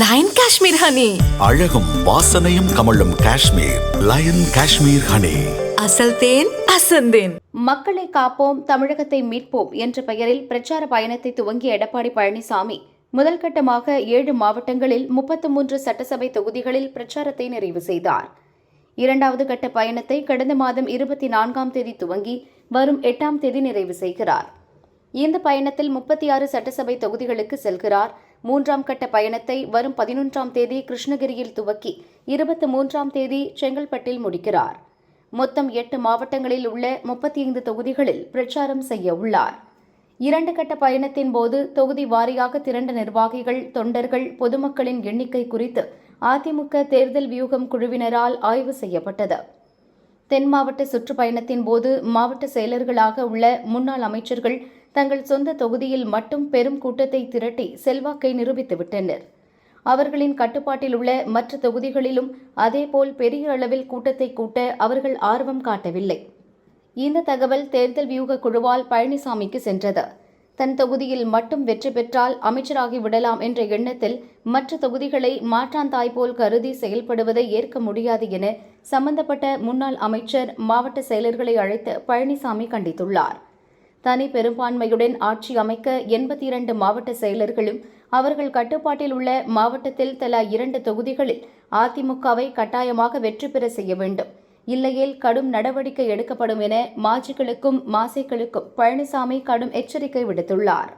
Line Kashmir honey அழகும் வாசனையும் கமழும் காஷ்மீர். லயன் காஷ்மீர் ஹனி அசல் தேன் அசந்தேன் மக்களை காப்போம் தமிழகத்தை மீட்போம் என்ற பெயரில் பிரச்சார பயணத்தை துவங்கிய எடப்பாடி பழனிசாமி முதல் கட்டமாக ஏழு மாவட்டங்களில் முப்பத்து மூன்று சட்டசபை தொகுதிகளில் பிரச்சாரத்தை நிறைவு செய்தார். இரண்டாவது கட்ட பயணத்தை கடந்த மாதம் இருபத்தி நான்காம் தேதி துவங்கி வரும் எட்டாம் தேதி நிறைவு செய்கிறார். இந்த பயணத்தில் முப்பத்தி ஆறு சட்டசபை தொகுதிகளுக்கு செல்கிறார். மூன்றாம் கட்ட பயணத்தை வரும் பதினொன்றாம் தேதி கிருஷ்ணகிரியில் துவக்கி இருபத்தி மூன்றாம் தேதி செங்கல்பட்டில் முடிக்கிறார். மொத்தம் எட்டு மாவட்டங்களில் உள்ள முப்பத்தி ஐந்து தொகுதிகளில் பிரச்சாரம் செய்ய உள்ளார். இரண்டு கட்ட பயணத்தின் போது தொகுதி வாரியாக திரண்ட நிர்வாகிகள் தொண்டர்கள் பொதுமக்களின் எண்ணிக்கை குறித்து அதிமுக தேர்தல் வியூகம் குழுவினரால் ஆய்வு செய்யப்பட்டது. தென் மாவட்ட சுற்றுப்பயணத்தின் போது மாவட்ட செயலர்களாக உள்ள முன்னாள் அமைச்சர்கள் தங்கள் சொந்த தொகுதியில் மட்டும் பெரும் கூட்டத்தை திரட்டி செல்வாக்கை நிரூபித்துவிட்டனர் அவர்களின் கட்டுப்பாட்டில் உள்ள மற்ற தொகுதிகளிலும் அதேபோல் பெரிய அளவில் கூட்டத்தை கூட்ட அவர்கள் ஆர்வம் காட்டவில்லை. இந்த தகவல் தேர்தல் வியூக குழுவால் பழனிசாமிக்கு சென்றது. தன் தொகுதியில் மட்டும் வெற்றி பெற்றால் அமைச்சராகி விடலாம் என்ற எண்ணத்தில் மற்ற தொகுதிகளை மாற்றாந்தாய் போல் கருதி செயல்படுவதை ஏற்க முடியாது என சம்பந்தப்பட்ட முன்னாள் அமைச்சர் மாவட்ட செயலர்களை அழைத்து பழனிசாமி கண்டித்துள்ளார். தனி பெரும்பான்மையுடன் ஆட்சி அமைக்க எண்பத்தி இரண்டு மாவட்ட செயலர்களும் அவர்கள் கட்டுப்பாட்டில் உள்ள மாவட்டத்தில் தலா இரண்டு தொகுதிகளில் அதிமுகவை கட்டாயமாக வெற்றி பெற செய்ய வேண்டும். இல்லையேல் கடும் நடவடிக்கை எடுக்கப்படும் என மாஜிகளுக்கும் மாசைகளுக்கும் பழனிசாமி கடும் எச்சரிக்கை விடுத்துள்ளார்.